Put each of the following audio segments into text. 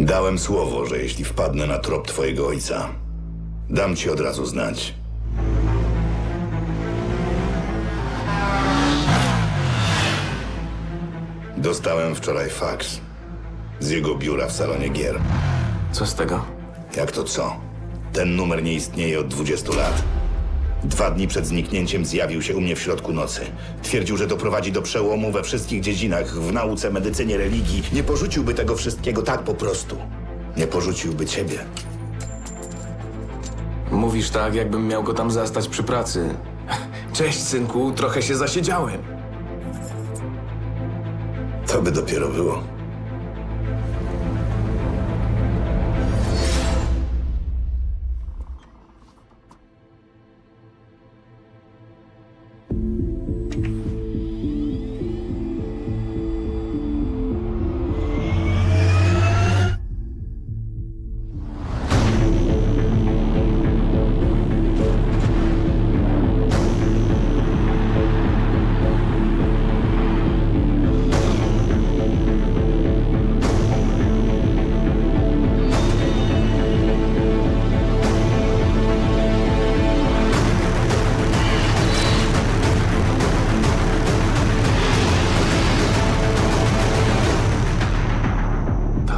Dałem słowo, że jeśli wpadnę na trop twojego ojca, dam ci od razu znać. Dostałem wczoraj faks z jego biura w salonie gier. Co z tego? Jak to co? Ten numer nie istnieje od 20 lat. Dwa dni przed zniknięciem zjawił się u mnie w środku nocy. Twierdził, że doprowadzi do przełomu we wszystkich dziedzinach, w nauce, medycynie, religii. Nie porzuciłby tego wszystkiego tak po prostu. Nie porzuciłby ciebie. Mówisz tak, jakbym miał go tam zastać przy pracy. Cześć, synku, trochę się zasiedziałem. To by dopiero było.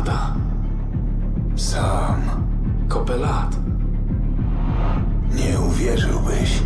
Tata, Sam kopę lat. nie uwierzyłbyś.